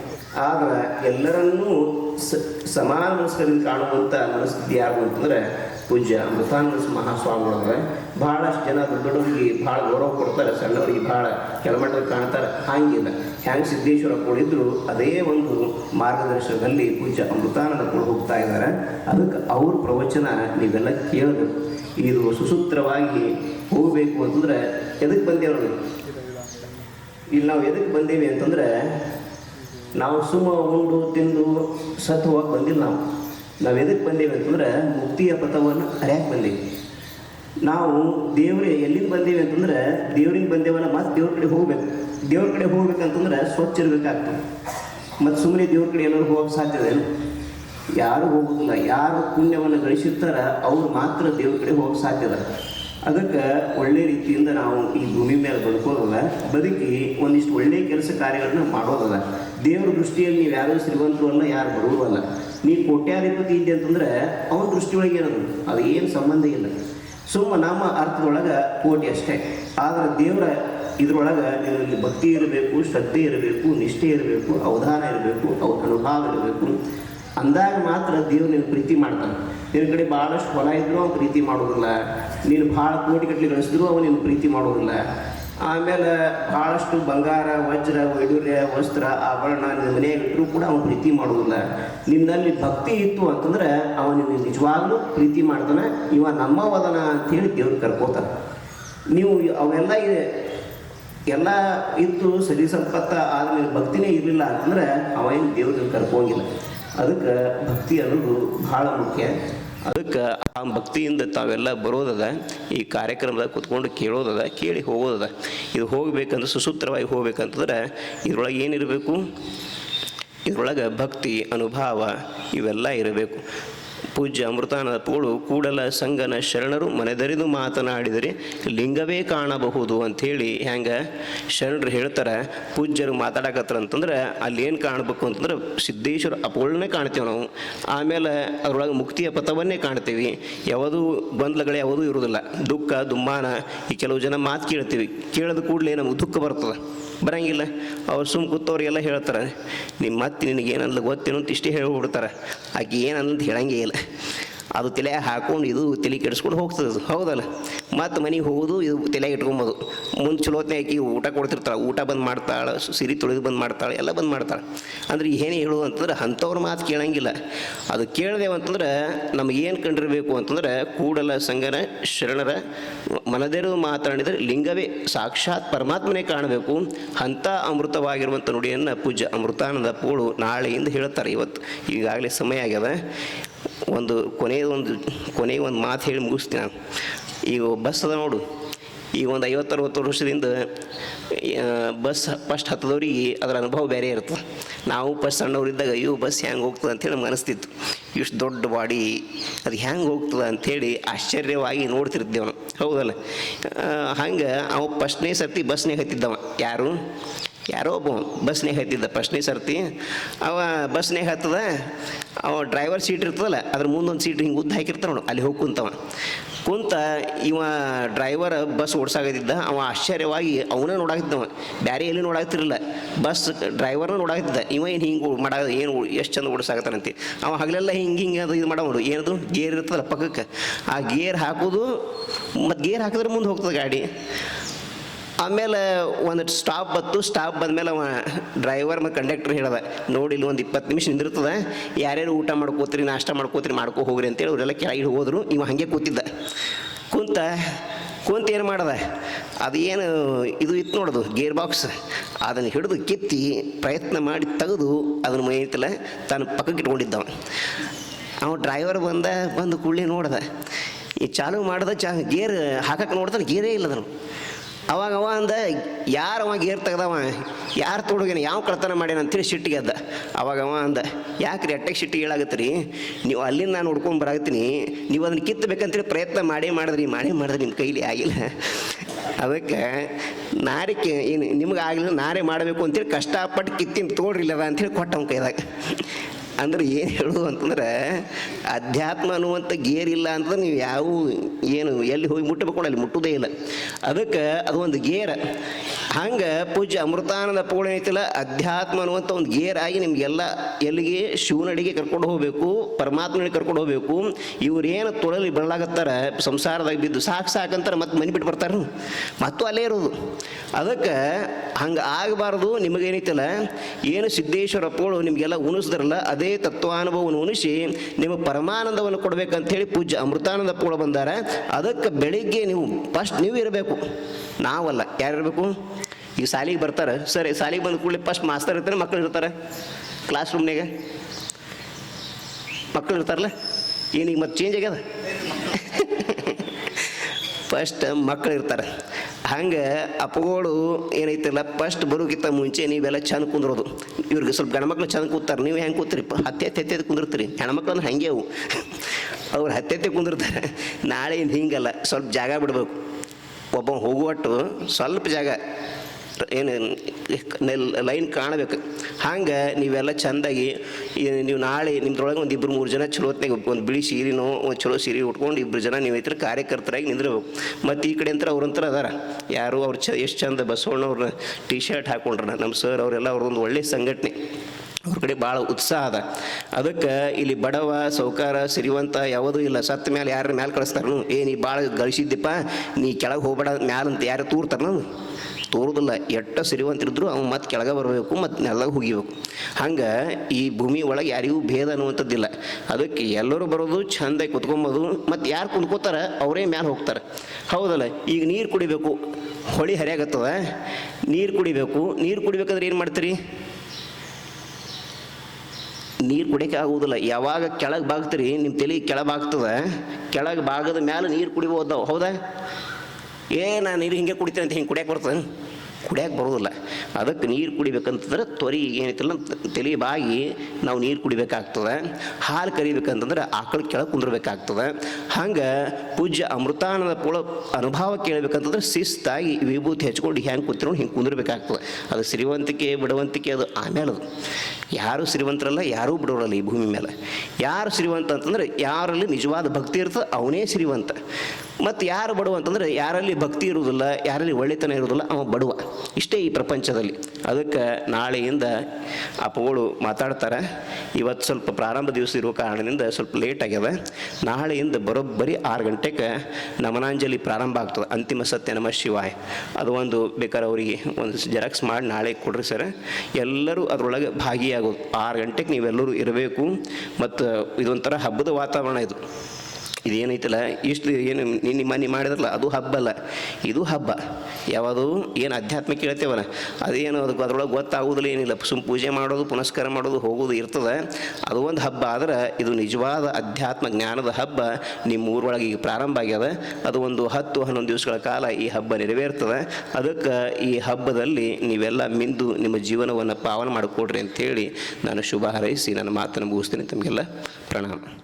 [SPEAKER 5] ಆದ್ರೆ ಎಲ್ಲರನ್ನೂ ಸ, ಸಮಾನ ಮನಸ್ಕರಿಂದ ಕಾಣುವಂಥ ಮನಸ್ಥಿತಿ ಯಾರು ಅಂತಂದ್ರೆ ಪೂಜ್ಯ ಅಮೃತಾನಂದ ಮಹಾಸ್ವಾಮಿಗಳಂದ್ರೆ ಭಾಳಷ್ಟು ಜನ ದೊಡ್ಡ ದೊಡ್ಡವರಿಗೆ ಭಾಳ ಗೌರವ ಕೊಡ್ತಾರೆ, ಸಣ್ಣವರಿಗೆ ಭಾಳ ಕೆಳಮಟ್ಟದಲ್ಲಿ ಕಾಣ್ತಾರೆ. ಹಾಗಿಲ್ಲ. ಹ್ಯಾಂಗೆ ಸಿದ್ದೇಶ್ವರ ಕೊಡಿದ್ರು ಅದೇ ಒಂದು ಮಾರ್ಗದರ್ಶನದಲ್ಲಿ ಪೂಜ್ಯ ಅಮೃತಾನಂದ ಕೂಡ ಹೋಗ್ತಾ ಇದ್ದಾರೆ. ಅದಕ್ಕೆ ಅವ್ರ ಪ್ರವಚನ ನೀವೆಲ್ಲ ಕೇಳಬೇಕು. ಇದು ಸುಸೂತ್ರವಾಗಿ ಹೋಗಬೇಕು ಅಂತಂದ್ರೆ ಎದಕ್ಕೆ ಬಂದೇವ್ರು ಇಲ್ಲಿ ನಾವು ಎದಕ್ಕೆ ಬಂದೀವಿ ಅಂತಂದ್ರೆ ನಾವು ಸುಮ್ಮ ಉಂಡು, ತಿಂದು ಸತ್ತು ಬಂದಿಲ್ಲ ನಾವು. ನಾವು ಎದಕ್ಕೆ ಬಂದೀವಿ ಅಂತಂದ್ರೆ ಮುಕ್ತಿಯ ಪಥವನ್ನು ಅರ್ಯಾಕೆ ಬಂದೀವಿ. ನಾವು ದೇವ್ರೇ ಎಲ್ಲಿಗೆ ಬಂದೀವಿ ಅಂತಂದ್ರೆ ದೇವ್ರಿಗೆ ಬಂದೇವಲ್ಲ ಮತ್ತೆ ದೇವ್ರ ಕಡೆ ಹೋಗ್ಬೇಕು. ದೇವ್ರ ಕಡೆ ಹೋಗ್ಬೇಕಂತಂದ್ರೆ ಸ್ವಚ್ಛ ಇರಬೇಕಾಗ್ತದೆ. ಮತ್ತು ಸುಮ್ಮನೆ ದೇವ್ರ ಕಡೆ ಎಲ್ಲರೂ ಹೋಗಕ್ಕೆ ಸಾಧ್ಯದ ಯಾರು ಹೋಗೋದಿಲ್ಲ. ಯಾರು ಪುಣ್ಯವನ್ನು ಗಳಿಸಿರ್ತಾರ, ಅವ್ರು ಮಾತ್ರ ದೇವ್ರ ಕಡೆ ಹೋಗಕ್ಕೆ ಸಾಧ್ಯದ ಅದಕ್ಕೆ ಒಳ್ಳೆ ರೀತಿಯಿಂದ ನಾವು ಈ ಭೂಮಿ ಮೇಲೆ ಬದುಕೋದಲ್ಲ, ಬದುಕಿ ಒಂದಿಷ್ಟು ಒಳ್ಳೆ ಕೆಲಸ ಕಾರ್ಯಗಳನ್ನ ಮಾಡೋದಲ್ಲ. ದೇವ್ರ ದೃಷ್ಟಿಯಲ್ಲಿ ನೀವು ಯಾರು ಶ್ರೀಮಂತರು ಅಲ್ಲ ಯಾರು ಬಡವರು ಅಲ್ಲ. ನೀವು ಕೋಟ್ಯಾಧಿಪತಿ ಇದೆ ಅಂತಂದ್ರೆ ಅವನ ದೃಷ್ಟಿಯೊಳಗೆ ಏನದು ಅದು ಏನು ಸಂಬಂಧ ಇಲ್ಲ. ಸುಮ್ಮ ನಮ್ಮ ಅರ್ಥದೊಳಗೆ ಕೋಟಿ ಅಷ್ಟೇ. ಆದರೆ ದೇವರ ಇದ್ರೊಳಗೆ ನಿಮಗೆ ಭಕ್ತಿ ಇರಬೇಕು, ಶ್ರದ್ಧೆ ಇರಬೇಕು, ನಿಷ್ಠೆ ಇರಬೇಕು, ಅವಧಾನ ಇರಬೇಕು, ಅವ್ರ ಅನುಭಾವ ಇರಬೇಕು. ಅಂದಾಗ ಮಾತ್ರ ದೇವ್ರು ನೀವು ಪ್ರೀತಿ ಮಾಡ್ತಾನೆ. ನಿನ್ನ ಕಡೆ ಭಾಳಷ್ಟು ಹೊಲ ಇದ್ದರೂ ಅವ್ನು ಪ್ರೀತಿ ಮಾಡೋದಿಲ್ಲ. ನೀನು ಭಾಳ ಕೋಟಿ ಗಟ್ಟಲೆ ಗಳಿಸಿದ್ರು ಅವನು ನಿನ್ನ ಪ್ರೀತಿ ಮಾಡೋದಿಲ್ಲ. ಆಮೇಲೆ ಭಾಳಷ್ಟು ಬಂಗಾರ, ವಜ್ರ ವೈಡೂರ್ಯ ವಸ್ತ್ರ, ಆಭರಣ ನಿನ್ನ ಮನೆಯಾಗ ಇಟ್ಟರೂ ಕೂಡ ಅವನು ಪ್ರೀತಿ ಮಾಡೋದಿಲ್ಲ. ನಿನ್ನಲ್ಲಿ ಭಕ್ತಿ ಇತ್ತು ಅಂತಂದ್ರೆ ಅವನಿಗೆ ನಿಜವಾಗ್ಲೂ ಪ್ರೀತಿ ಮಾಡ್ತಾನೆ. ಇವ ನಮ್ಮವದನ ಅಂತೇಳಿ ದೇವ್ರು ಕರ್ಕೋತಾನೆ. ನೀವು ಅವೆಲ್ಲ ಎಲ್ಲ ಇತ್ತು ಸರಿ ಸಂಪತ್ತ ಆದ್ಮೇಲೆ ಭಕ್ತಿನೇ ಇರಲಿಲ್ಲ ಅಂತಂದ್ರೆ ಅವ ಏನು ದೇವ್ರನ್ನ ಕರ್ಕೋಂಗಿಲ್ಲ. ಅದಕ್ಕೆ ಭಕ್ತಿ ಅನ್ನೋದು ಭಾಳ ಮುಖ್ಯ. ಅದಕ್ಕೆ ಆ ಭಕ್ತಿಯಿಂದ ತಾವೆಲ್ಲ ಬರೋದದ, ಈ ಕಾರ್ಯಕ್ರಮದಾಗ ಕುತ್ಕೊಂಡು ಕೇಳೋದದ, ಕೇಳಿ ಹೋಗೋದದ. ಇದು ಹೋಗ್ಬೇಕಂದ್ರೆ ಸುಸೂತ್ರವಾಗಿ ಹೋಗ್ಬೇಕಂತಂದ್ರೆ ಇದ್ರೊಳಗೆ ಏನಿರಬೇಕು? ಇದರೊಳಗೆ ಭಕ್ತಿ, ಅನುಭಾವ ಇವೆಲ್ಲ ಇರಬೇಕು. ಪೂಜ್ಯ ಅಮೃತಾನಂದಪ್ಪಗಳು ಕೂಡಲ ಸಂಗನ ಶರಣರು ಮನೆದರಿದು ಮಾತನಾಡಿದರೆ ಲಿಂಗವೇ ಕಾಣಬಹುದು ಅಂಥೇಳಿ ಹೆಂಗೆ ಶರಣರು ಹೇಳ್ತಾರೆ. ಪೂಜ್ಯರು ಮಾತಾಡಕತ್ತಾರ ಅಂತಂದ್ರೆ ಅಲ್ಲಿ ಏನು ಕಾಣಬೇಕು ಅಂತಂದ್ರೆ ಸಿದ್ದೇಶ್ವರ ಅಪೋಳನೇ ಕಾಣ್ತೇವೆ ನಾವು. ಆಮೇಲೆ ಅದರೊಳಗೆ ಮುಕ್ತಿಯ ಪಥವನ್ನೇ ಕಾಣ್ತೀವಿ. ಯಾವುದು ಗೊಂದಲಗಳು ಯಾವುದೂ ಇರುವುದಿಲ್ಲ. ದುಃಖ, ದುಮ್ಮಾನ ಈ ಕೆಲವು ಜನ ಮಾತು ಕೇಳ್ತೀವಿ. ಕೇಳಿದ ಕೂಡಲೇ ನಮಗೆ ದುಃಖ ಬರ್ತದೆ. ಬರಂಗಿಲ್ಲ. ಅವ್ರು ಸುಮ್ಮ ಕೂತವ್ರಿಗೆಲ್ಲ ಹೇಳ್ತಾರೆ, ನಿಮ್ಮ ಮತ್ತೆ ನಿನಗೆ ಏನಂದ್ಲ ಗೊತ್ತೇನು ಅಂತ ಇಷ್ಟೇ ಹೇಳಿಬಿಡ್ತಾರೆ. ಆಕೆ ಏನಂತ ಹೇಳಂಗೇ ಇಲ್ಲ. ಅದು ತಲೆ ಹಾಕೊಂಡು ಇದು ತಲೆ ಕೆಡಿಸ್ಕೊಂಡು ಹೋಗ್ತದೆ ಅದು. ಹೌದಲ್ಲ? ಮತ್ತು ಮನೆಗೆ ಹೋಗೋದು, ಇದು ತಲೆ ಇಟ್ಕೊಂಬೋದು. ಮುಂದೆ ಚಲೋತ್ನೆ ಆಕಿ ಊಟ ಕೊಡ್ತಿರ್ತಾಳೆ, ಊಟ ಬಂದು ಮಾಡ್ತಾಳೆ ಸಿರಿ ತೊಳೆದು ಬಂದು ಮಾಡ್ತಾಳೆ, ಎಲ್ಲ ಬಂದು ಮಾಡ್ತಾಳೆ. ಅಂದ್ರೆ ಏನು ಹೇಳು ಅಂತಂದ್ರೆ ಅಂಥವ್ರ ಮಾತು ಕೇಳಂಗಿಲ್ಲ. ಅದು ಕೇಳಿದೆವು ಅಂತಂದ್ರೆ ನಮಗೇನು ಕಂಡಿರಬೇಕು ಅಂತಂದ್ರೆ ಕೂಡಲ ಸಂಗನ, ಶರಣರ ಮನದೇರು ಮಾತನಾಡಿದರೆ ಲಿಂಗವೇ ಸಾಕ್ಷಾತ್ ಪರಮಾತ್ಮನೇ ಕಾಣಬೇಕು. ಅಂಥ ಅಮೃತವಾಗಿರುವಂಥ ನುಡಿಯನ್ನು ಪೂಜ್ಯ ಅಮೃತಾನಂದ ಪೋಳು ನಾಳೆಯಿಂದ ಹೇಳ್ತಾರೆ ಇವತ್ತು. ಈಗಾಗಲೇ ಸಮಯ ಆಗ್ಯದ. ಒಂದು ಕೊನೆಯ ಒಂದು ಕೊನೆಯ ಒಂದು ಮಾತು ಹೇಳಿ ಮುಗಿಸ್ತೀನಿ ನಾನು. ಈಗ ಬಸ್ ಅದ ನೋಡು. ಈಗ ಒಂದು ಐವತ್ತರವತ್ತು ವರ್ಷದಿಂದ ಬಸ್ ಫಸ್ಟ್ ಹತ್ತದವ್ರಿಗೆ ಅದರ ಅನುಭವ ಬೇರೆ ಇರ್ತದೆ ನಾವು ಫಸ್ಟ್ ಸಣ್ಣವರಿದ್ದಾಗ ಅಯ್ಯೋ, ಬಸ್ ಹ್ಯಾಂಗೆ ಹೋಗ್ತದೆ ಅಂತೇಳಿ ನಮ್ಗೆ ಅನಿಸ್ತಿತ್ತು. ಇಷ್ಟು ದೊಡ್ಡ ಬಾಡಿ, ಅದು ಹೆಂಗೆ ಹೋಗ್ತದೆ ಅಂಥೇಳಿ ಆಶ್ಚರ್ಯವಾಗಿ ನೋಡ್ತಿರ್ತಿದ್ದೇವೆ ನಾವು ಹೌದಲ್ಲ ಹಂಗೆ ಅವ ಫಸ್ಟ್ನೇ ಸರ್ತಿ ಬಸ್ನೇ ಹತ್ತಿದ್ದವ. ಯಾರು? ಯಾರೋ ಒಬ್ಬ ಬಸ್ನಾಗ ಹತ್ತಿದ್ದ ಫಸ್ಟ್ನೇ ಸರ್ತಿ, ಅವ ಬಸ್ನಾಗ ಹತ್ತದ, ಅವ ಡ್ರೈವರ್ ಸೀಟ್ ಇರ್ತದಲ್ಲ, ಅದ್ರ ಮುಂದೊಂದು ಸೀಟ್ ಹಿಂಗೆ ಉದ್ದ ನೋಡಿ, ಅಲ್ಲಿ ಹೋಗಿ ಕುಂತವ. ಕುಂತ ಇವ ಡ್ರೈವರ್ ಬಸ್ ಓಡಿಸಾಗದಿದ್ದ, ಅವ ಆಶ್ಚರ್ಯವಾಗಿ ಅವನೇ ನೋಡಾಕತ್ತಿದ್ದವ. ಬ್ಯಾರೆ ಎಲ್ಲಿ ನೋಡಾಗ್ತಿರಲಿಲ್ಲ ಬಸ್ ಡ್ರೈವರ್ನ ನೋಡಾಕತ್ತಿದ್ದ. ಇವ ಏನು ಹಿಂಗೆ ಮಾಡ, ಏನು ಎಷ್ಟು ಚಂದ ಓಡಿಸಾಕತ್ತಾನಂತೆ. ಅವ ಹಗಲೆಲ್ಲ ಹಿಂಗೆ ಹಿಂಗೆ ಅದು ಇದು ಮಾಡೋನು ಏನದು? ಗೇರ್ ಇರ್ತದಲ್ಲ ಪಕ್ಕಕ್ಕೆ. ಆ ಗೇರ್ ಹಾಕೋದು, ಮತ್ತು ಗೇರ್ ಹಾಕಿದ್ರೆ ಮುಂದೆ ಹೋಗ್ತದೆ ಗಾಡಿ. ಆಮೇಲೆ ಒಂದು ಸ್ಟಾಪ್ ಬತ್ತು ಸ್ಟಾಪ್ ಬಂದಮೇಲೆ ಅವ ಡ್ರೈವರ್ ಮತ್ತು ಕಂಡಕ್ಟರ್ ಹೇಳ್ದ, ನೋಡಿ ಇಲ್ಲಿ ಒಂದು ಇಪ್ಪತ್ತು ನಿಮಿಷ ನಿಂದಿರ್ತದೆ, ಯಾರ್ಯಾರು ಊಟ ಮಾಡ್ಕೋತೀರಿ, ನಾಷ್ಟ ಮಾಡ್ಕೋತೀರಿ, ಮಾಡ್ಕೊ ಹೋಗ್ರಿ ಅಂತೇಳಿ ಅವರೆಲ್ಲ ಕೆಳಗೆ ಹೋದರು, ಇವ ಹಾಗೆ ಕೂತಿದ್ದ. ಕುಂತ ಕುಂತ ಏನು ಮಾಡ್ದೆ ಅದೇನು ಇದು ಇತ್ತು ನೋಡೋದು, ಗೇರ್ ಬಾಕ್ಸ್ ಅದನ್ನು ಹಿಡಿದು ಕಿತ್ತಿ ಪ್ರಯತ್ನ ಮಾಡಿ ತೆಗೆದು ಅದನ್ನು ಮೈತಲ್ಲ ತನ್ನ ಪಕ್ಕಕ್ಕೆ ಇಟ್ಕೊಂಡಿದ್ದವ. ಅವ ಡ್ರೈವರ್ ಬಂದ, ಬಂದು ಕೂಡಲೇ ನೋಡ್ದ, ಈ ಚಾಲು ಮಾಡ್ದೆ ಚಾ, ಗೇರ್ ಹಾಕಕ್ಕೆ ನೋಡ್ತಾನೆ, ಗೇರೇ ಇಲ್ಲ ಅದನ್ನು ಅವಾಗ ಅವ ಅಂದ, ಯಾರು ಅವಾಗ ಏರ್ ತೆಗ್ದವ? ಯಾರು ತೊಡಗೇನೆ? ಯಾವ ಕಳ್ತನ ಮಾಡ್ಯಾನ? ಅಂತೇಳಿ ಸಿಟ್ಟಿಗೆ ಅದ ಅವಾಗ ಅವ ಅಂದ, ಯಾಕ್ರಿ ಅಟ್ಟಕ್ಕೆ ಸಿಟ್ಟಿಗೆ ಹೇಳಾಗತ್ತೀರಿ ನೀವು ಅಲ್ಲಿಂದ ನಾನು ಹುಡ್ಕೊಂಡು ಬರಾಗ್ತೀನಿ ನೀವು ಅದನ್ನು ಕಿತ್ತಬೇಕಂತೇಳಿ ಪ್ರಯತ್ನ ಮಾಡೇ ಮಾಡಿದ್ರಿ. ಮಾಡೇ ಮಾಡಿದ್ರಿ ನಿಮ್ಮ ಕೈಲಿ ಆಗಿಲ್ಲ. ಅದಕ್ಕೆ ನಾರಿಕೆ ಏನು ನಿಮ್ಗೆ ಆಗಲಿಲ್ಲ ನಾರೇ ಮಾಡಬೇಕು ಅಂತೇಳಿ ಕಷ್ಟಪಟ್ಟು ಕಿತ್ತಿನ ತೋಡ್ರಿಲ್ಲದ ಅಂತೇಳಿ ಅವ್ನ ಕೈದಾಗ. ಅಂದ್ರೆ ಏನು ಹೇಳೋದು ಅಂತಂದ್ರೆ, ಅಧ್ಯಾತ್ಮ ಅನ್ನುವಂಥ ಗೇರ್ ಇಲ್ಲ ಅಂತಂದ್ರೆ ನೀವು ಯಾವ ಏನು, ಎಲ್ಲಿ ಹೋಗಿ ಮುಟ್ಟಬೇಕು ಅಲ್ಲಿ ಮುಟ್ಟುವುದೇ ಇಲ್ಲ. ಅದಕ್ಕೆ ಅದು ಒಂದು ಗೇರ. ಹಂಗೆ ಪೂಜ್ಯ ಅಮೃತಾನಂದ ಪೂರ್ಣ ಐತಿಲ್ಲ, ಅಧ್ಯಾತ್ಮ ಅನ್ನುವಂಥ ಒಂದು ಗೇರ್ ಆಗಿ ನಿಮಗೆಲ್ಲ ಎಲ್ಲಿಗೆ, ಶಿವನಡಿಗೆ ಕರ್ಕೊಂಡು ಹೋಗಬೇಕು ಪರಮಾತ್ಮನಿಗೆ ಕರ್ಕೊಂಡು ಹೋಗಬೇಕು. ಇವ್ರೇನು ತೊಳಲಿ ಬೆಳಲಾಗತ್ತಾರ ಸಂಸಾರದಾಗ ಬಿದ್ದು ಸಾಕು ಸಾಕಂತಾರೆ ಮತ್ತೆ ಮನೆ ಬಿಟ್ಟು ಬರ್ತಾರೆ ಮತ್ತು ಅಲ್ಲೇ ಇರೋದು. ಅದಕ್ಕೆ ಹಂಗೆ ಆಗಬಾರ್ದು, ನಿಮಗೇನೈತಲ್ಲ, ಏನು ಸಿದ್ದೇಶ್ವರ ಪೋಳು ನಿಮಗೆಲ್ಲ ಉಣಿಸಿದ್ರಲ್ಲ, ಅದೇ ತತ್ವಾನುಭವವನ್ನು ಉಣಿಸಿ ನಿಮಗೆ ಪರಮಾನಂದವನ್ನು ಕೊಡಬೇಕಂತೇಳಿ ಪೂಜ್ಯ ಅಮೃತಾನಂದ ಪೋಳ ಬಂದಾರ. ಅದಕ್ಕೆ ಬೆಳಿಗ್ಗೆ ನೀವು ಫಸ್ಟ್ ನೀವು ಇರಬೇಕು. ನಾವಲ್ಲ. ಯಾರು ಇರಬೇಕು ಈಗ ಶಾಲೆಗೆ ಬರ್ತಾರೆ. ಸರಿ, ಶಾಲೆಗೆ ಬಂದ ಕೂಡಲೇ ಫಸ್ಟ್ ಮಾಸ್ತರ್ ಇರ್ತಾರೆ ಮಕ್ಕಳು ಇರ್ತಾರೆ. ಕ್ಲಾಸ್ ರೂಮ್ನಾಗ ಮಕ್ಕಳು ಇರ್ತಾರಲ್ಲ? ಏನೀಗ ಮತ್ತೆ ಚೇಂಜ್ ಆಗ್ಯದ? ಫಸ್ಟ್ ಮಕ್ಕಳು ಇರ್ತಾರೆ. ಹಂಗೆ ಅಪ್ಪಗಳು ಏನೈತಿಲ್ಲ ಫಸ್ಟ್ ಬರೋಕ್ಕಿಂತ ಮುಂಚೆ ನೀವೆಲ್ಲ ಚಂದ ಕುಂದ್ರೋದು. ಇವ್ರಿಗೆ ಸ್ವಲ್ಪ ಗಂಡ್ಮಕ್ಳು ಚಂದ ಕೂತಾರೆ. ನೀವು ಹೆಂಗೆ ಕೂತ್ರಿ? ಹತ್ತೆ ಹತ್ತೆ ಕುಂದಿರ್ತೀರಿ. ಹೆಣ್ಮಕ್ಳು ಅಂದ್ರೆ ಹಂಗೆ ಅವು. ಅವ್ರು ಹತ್ತೆ ಕುಂದಿರ್ತಾರೆ. ನಾಳೆ ಹಿಂಗಲ್ಲ. ಸ್ವಲ್ಪ ಜಾಗ ಬಿಡಬೇಕು. ಒಬ್ಬ ಹೋಗುವಟ್ಟು ಸ್ವಲ್ಪ ಜಾಗ ಏನು ಲೈನ್ ಕಾಣಬೇಕು. ಹಂಗೆ ನೀವೆಲ್ಲ ಚೆಂದಾಗಿ ನೀವು ನಾಳೆ ನಿಮ್ದ್ರೊಳಗೆ ಒಂದು ಇಬ್ಬರು ಮೂರು ಜನ ಚಲೋ ಹೊತ್ನಾಗ ಒಂದು ಬಿಳಿ ಸೀರೆನೋ ಒಂದು ಚಲೋ ಸೀರೆ ಉಟ್ಕೊಂಡು ಇಬ್ಬರು ಜನ ನೀವು ಇತರ ಕಾರ್ಯಕರ್ತರಾಗಿ ನಿಂದಿರ್ಬೇಕು. ಮತ್ತು ಈ ಕಡೆ ಅಂತರ ಅವ್ರಂತರ ಅದಾರ. ಯಾರು ಅವ್ರು ಚ ಎಷ್ಟು ಚಂದ ಬಸವಣ್ಣವ್ರನ್ನ ಟಿ ಶರ್ಟ್ ಹಾಕ್ಕೊಂಡ್ರ ನಮ್ಮ ಸರ್ ಅವರೆಲ್ಲ ಅವ್ರದ್ದೊಂದು ಒಳ್ಳೆಯ ಸಂಘಟನೆ. ಅವ್ರ ಕಡೆ ಭಾಳ ಉತ್ಸಾಹ ಅದ. ಅದಕ್ಕೆ ಇಲ್ಲಿ ಬಡವ, ಸೌಕಾರ, ಸಿರಿವಂತ ಯಾವುದೂ ಇಲ್ಲ. ಸತ್ತ ಮೇಲೆ ಯಾರ ಮ್ಯಾಲೆ ಕಳಿಸ್ತಾರನು ಏ, ನೀ ಭಾಳ ಗಳಿಸಿದ್ದಿಪ್ಪ. ನೀ ಕೆಳಗೆ ಹೋಗ್ಬೇಡ ಮ್ಯಾಲೆ ಅಂತ ಯಾರು ತೂರ್ತಾರ ನಾವು ತೋರುದಿಲ್ಲ. ಸಿರಿವಂತ ಸಿರಿವಂತಿರಿದ್ರು ಅವ್ನು ಮತ್ತೆ ಕೆಳಗೆ ಬರಬೇಕು, ಮತ್ತು ನೆಲದಾಗ ಹೋಗಿಬೇಕು. ಹಂಗೆ ಈ ಭೂಮಿ ಒಳಗೆ ಯಾರಿಗೂ ಭೇದ ಅನ್ನುವಂಥದ್ದಿಲ್ಲ. ಅದಕ್ಕೆ ಎಲ್ಲರೂ ಬರೋದು ಚಂದಾಗಿ ಕುತ್ಕೊಂಬೋದು. ಮತ್ತು ಯಾರು ಕುಂತ್ಕೋತಾರ ಅವರೇ ಮ್ಯಾಲೆ ಹೋಗ್ತಾರೆ. ಹೌದಲ್ಲ? ಈಗ ನೀರು ಕುಡಿಬೇಕು. ಹೊಳಿ ಹರಿಯಾಗತ್ತದ? ನೀರು ಕುಡಿಬೇಕು. ನೀರು ಕುಡಿಬೇಕಾದ್ರೆ ಏನು ಮಾಡ್ತೀರಿ? ನೀರು ಕುಡಿಯೋಕೆ ಆಗುವುದಿಲ್ಲ. ಯಾವಾಗ ಕೆಳಗೆ ಬಾಗ್ತೀರಿ ನಿಮ್ಮ ತಲೆ ಕೆಳಗೆ ಬಾಗ್ತದ ಕೆಳಗೆ ಬಾಗದ ಮೇಲೆ ನೀರು ಕುಡಿಬೋದು ಹೌದಾ? ಏ ನಾನು ನೀರು ಹಿಂಗೆ ಕುಡಿತೇನೆ ಅಂತ ಹಿಂಗೆ ಕುಡಿಯಕ್ಕೆ ಬರ್ತದೆ ಕುಡಿಯಕ್ಕೆ ಬರೋದಿಲ್ಲ. ಅದಕ್ಕೆ ನೀರು ಕುಡಿಬೇಕಂತಂದ್ರೆ ತ್ವರಿ ಏನೈತಿಲ್ಲ ತಲೆ ಬಾಗಿ ನಾವು ನೀರು ಕುಡಿಬೇಕಾಗ್ತದೆ. ಹಾಲು ಕರಿಬೇಕಂತಂದ್ರೆ ಆಕಳ ಕೆಳಗೆ ಕುಂದ್ರಬೇಕಾಗ್ತದೆ. ಹಂಗೆ ಪೂಜ್ಯ ಅಮೃತಾನದ ಪುಳ ಅನುಭವ ಕೇಳಬೇಕಂತಂದ್ರೆ ಶಿಸ್ತಾಗಿ ವಿಭೂತಿ ಹೆಚ್ಕೊಂಡು ಹೆಂಗೆ ಕೂತ್ಕೊಂಡು ಹಿಂಗೆ ಕುಂದ್ರಬೇಕಾಗ್ತದೆ. ಅದು ಶ್ರೀವಂತಿಕೆ, ಬಿಡುವಂತಿಕೆ, ಅದು ಆಮೇಲೆ ಅದು. ಯಾರು ಶ್ರೀವಂತರಲ್ಲ ಯಾರೂ ಬಿಡೋರಲ್ಲ ಈ ಭೂಮಿ ಮೇಲೆ. ಯಾರು ಶ್ರೀವಂತ ಅಂತಂದ್ರೆ ಯಾರಲ್ಲಿ ನಿಜವಾದ ಭಕ್ತಿ ಇರ್ತದೆ ಅವನೇ ಶ್ರೀವಂತ ಮತ್ತು ಯಾರು ಬಡವ ಅಂತಂದ್ರೆ ಯಾರಲ್ಲಿ ಭಕ್ತಿ ಇರುವುದಿಲ್ಲ, ಯಾರಲ್ಲಿ ಒಳ್ಳೆತನ ಇರುವುದಿಲ್ಲ, ಅವ ಬಡವ. ಇಷ್ಟೇ ಈ ಪ್ರಪಂಚದಲ್ಲಿ. ಅದಕ್ಕೆ ನಾಳೆಯಿಂದ ಅಪ್ಪಗಳು ಮಾತಾಡ್ತಾರೆ. ಇವತ್ತು ಸ್ವಲ್ಪ ಪ್ರಾರಂಭ ದಿವಸ ಇರೋ ಕಾರಣದಿಂದ ಸ್ವಲ್ಪ ಲೇಟ್ ಆಗ್ಯದ. ನಾಳೆಯಿಂದ ಬರೋಬ್ಬರಿ ಆರು ಗಂಟೆಗೆ ನಮನಾಂಜಲಿ ಪ್ರಾರಂಭ ಆಗ್ತದೆ. ಅಂತಿಮ ಸತ್ಯ ನಮ ಶಿವಾಯ. ಅದು ಒಂದು ಬೇಕಾದ್ರೆ ಅವರಿಗೆ ಒಂದು ಜೆರಾಕ್ಸ್ ಮಾಡಿ ನಾಳೆ ಕೊಡ್ರಿ ಸರ್. ಎಲ್ಲರೂ ಅದರೊಳಗೆ ಭಾಗಿಯಾಗೋದು. ಆರು ಗಂಟೆಗೆ ನೀವೆಲ್ಲರೂ ಇರಬೇಕು. ಮತ್ತು ಇದೊಂಥರ ಹಬ್ಬದ ವಾತಾವರಣ ಇದು. ಇದೇನೈತಲ್ಲ, ಇಷ್ಟು ಏನು ನಿನ್ನೆ ಮನೆ ಮಾಡಿದ್ರಲ್ಲ, ಅದು ಹಬ್ಬ ಅಲ್ಲ. ಇದು ಹಬ್ಬ. ಯಾವುದು? ಏನು ಅಧ್ಯಾತ್ಮ ಕೇಳ್ತೇವಲ್ಲ ಅದೇನು ಅದಕ್ಕೆ ಅದ್ರೊಳಗೆ ಗೊತ್ತಾಗೋದಿಲ್ಲ ಏನಿಲ್ಲ. ಸುಮ್ ಪೂಜೆ ಮಾಡೋದು, ಪುನಸ್ಕಾರ ಮಾಡೋದು, ಹೋಗೋದು ಇರ್ತದೆ. ಅದು ಒಂದು ಹಬ್ಬ. ಆದ್ರೆ ಇದು ನಿಜವಾದ ಅಧ್ಯಾತ್ಮ ಜ್ಞಾನದ ಹಬ್ಬ ನಿಮ್ಮ ಊರೊಳಗೆ ಈಗ ಪ್ರಾರಂಭ ಆಗ್ಯದ. ಅದು ಒಂದು ಹತ್ತು, ಹನ್ನೊಂದು ದಿವಸಗಳ ಕಾಲ ಈ ಹಬ್ಬ ನೆರವೇರ್ತದೆ. ಅದಕ್ಕೆ ಈ ಹಬ್ಬದಲ್ಲಿ ನೀವೆಲ್ಲ ಮಿಂದು ನಿಮ್ಮ ಜೀವನವನ್ನು ಪಾವನ ಮಾಡಿಕೊಡ್ರಿ ಅಂತೇಳಿ ನಾನು ಶುಭ ಹಾರೈಸಿ ನನ್ನ ಮಾತನ್ನು ಮುಗಿಸ್ತೀನಿ. ತಮಗೆಲ್ಲ ಪ್ರಣಾಮ.